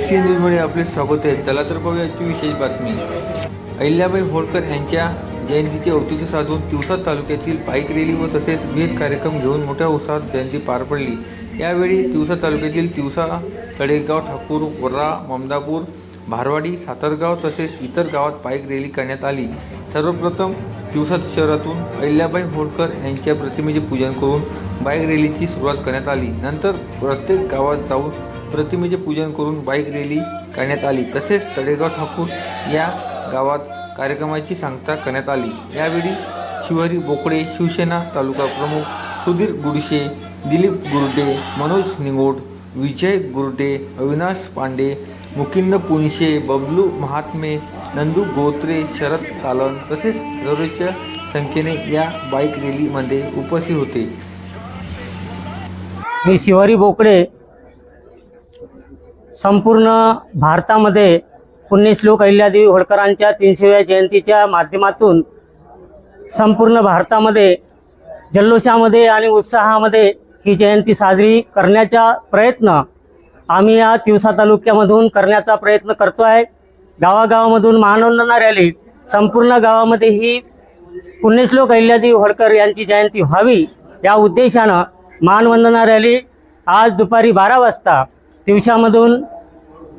S C न्यूजमध्ये आपले स्वागत आहे. चला तर पाहूया आजची विशेष बातमी. अहिल्याबाई होळकर यांच्या जयंतीचे औचित्य साधून तिवसा तालुक्यातील बाईक रॅली व तसेच विविध कार्यक्रम घेऊन मोठ्या उत्साहात जयंती पार पडली. यावेळी तिवसा तालुक्यातील तिवसा तळेगाव ठाकूर वर्रा ममदापूर भारवाडी सातारगाव तसेच इतर गावात बाईक रॅली करण्यात आली. सर्वप्रथम तिवसा शहरातून अहिल्याबाई होळकर यांच्या प्रतिमेचे पूजन करून बाईक रॅलीची सुरुवात करण्यात आली. नंतर प्रत्येक गावात जाऊन प्रतिमेचे पूजन करून बाईक रॅली करण्यात आली. तसेच तळेगाव ठाकूर या गावात कार्यक्रमाची सांगता करण्यात आली. यावेळी शिवहरी बोकडे शिवसेना तालुका प्रमुख सुधीर गुडशे दिलीप गुरडे मनोज निंगोड विजय गुरडे अविनाश पांडे मुकिंद पुणशे बबलू महात्मे नंदू गोत्रे शरद कालन तसेच दररोजच्या संख्येने या बाईक रॅलीमध्ये उपस्थित होते. मी शिवारी बोकडे संपूर्ण भारतामध्ये पुण्यश्लोक अहिल्यादेवी होळकरांच्या तीनशेव्या जयंतीच्या माध्यमातून संपूर्ण भारतामध्ये जल्लोषामध्ये आणि उत्साहामध्ये ही जयंती साजरी करण्याचा प्रयत्न आम्ही या तिवसा तालुक्यामधून करण्याचा प्रयत्न करतो आहे. गावागावामधून महानंदना रॅली. संपूर्ण गावामध्ये ही पुण्यश्लोक अहिल्यादेवी होळकर यांची जयंती व्हावी या उद्देशानं मानवंदना रॅली आज दुपारी बारा वाजता दिवशामधून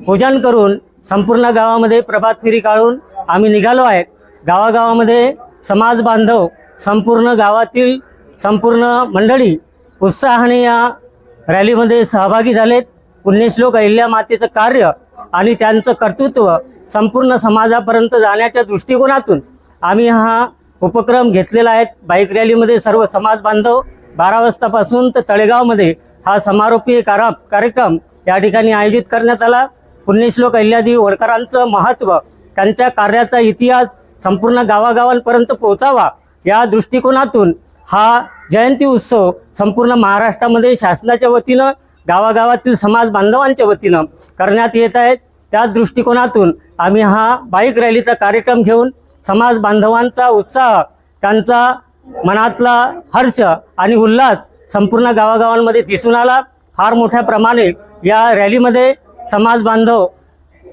पूजन करून संपूर्ण गावामध्ये प्रभात फेरी काढून आम्ही निघालो आहे. गावागावामध्ये समाज बांधव संपूर्ण गावातील संपूर्ण मंडळी उत्साहाने या रॅलीमध्ये सहभागी झालेत. पुण्यश्लोक अहिल्या मातेचं कार्य आणि त्यांचं कर्तृत्व संपूर्ण समाजापर्यंत जाण्याच्या दृष्टिकोनातून आम्ही हा उपक्रम घेतलेला आहे. बाईक रॅलीमध्ये सर्व समाज बांधव बारा वाजतापासून तर तळेगावमध्ये हा समारोपी कारा कार्यक्रम या ठिकाणी आयोजित करण्यात आला. पुण्यश्लोक अहिल्यादेवी होळकरांचं महत्त्व त्यांच्या कार्याचा इतिहास संपूर्ण गावागावांपर्यंत पोहोचावा या दृष्टिकोनातून हा जयंती उत्सव संपूर्ण महाराष्ट्रामध्ये शासनाच्या वतीनं गावागावातील समाज बांधवांच्या वतीनं करण्यात येत आहेत त्या दृष्टिकोनातून आम्ही हा बाईक रॅलीचा कार्यक्रम घेऊन समाज बांधवांचा उत्साह त्यांचा मनातला हर्ष आणि उल्हास संपूर्ण गावागावांमध्ये दिसून आला. फार मोठ्या प्रमाणे या रॅलीमध्ये समाज बांधव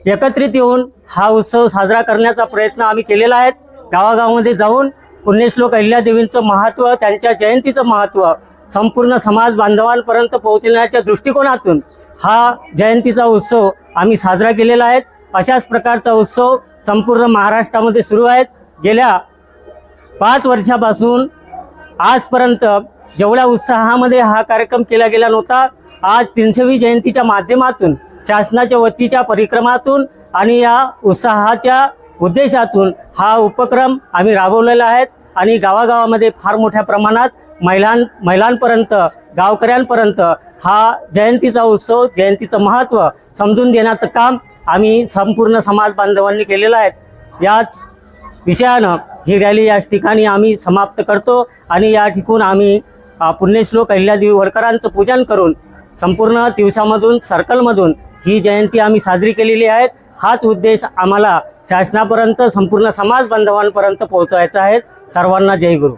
एकत्रित येऊन हा उत्सव साजरा करण्याचा प्रयत्न आम्ही केलेला आहे. गावागावामध्ये जाऊन पुण्यश्लोक अहिल्यादेवींचं महत्त्व त्यांच्या जयंतीचं महत्त्व संपूर्ण समाज बांधवांपर्यंत पोहोचण्याच्या दृष्टिकोनातून हा जयंतीचा उत्सव आम्ही साजरा केलेला आहे. अशाच प्रकारचा उत्सव संपूर्ण महाराष्ट्रामध्ये सुरू आहेत. गेल्या पाच वर्षापासून आजपर्यंत जेवढ्या उत्साहामध्ये हा कार्यक्रम केला गेला नव्हता आज तीनशेवी जयंतीच्या माध्यमातून शासनाच्या वतीच्या परिक्रमातून आणि या उत्साहाच्या उद्देशातून हा उपक्रम आम्ही राबवलेला आहे आणि गावागावामध्ये फार मोठ्या प्रमाणात महिलां महिलांपर्यंत गावकऱ्यांपर्यंत हा जयंतीचा उत्सव जयंतीचं महत्त्व समजून देण्याचं काम आम्ही संपूर्ण समाज बांधवांनी केलेला आहे. याच विषयानं ही रॅली या ठिकाणी आम्ही समाप्त करतो आणि या ठिकून आम्ही पुण्यश्लोक अहिल्यादेवी होळकरांचं पूजन करून संपूर्ण दिवसामधून सर्कलमधून ही जयंती आम्ही साजरी केलेली आहे. हाच उद्देश आम्हाला शासनापर्यंत संपूर्ण समाज बांधवांपर्यंत पोहोचवायचा आहे. सर्वांना जय गुरु.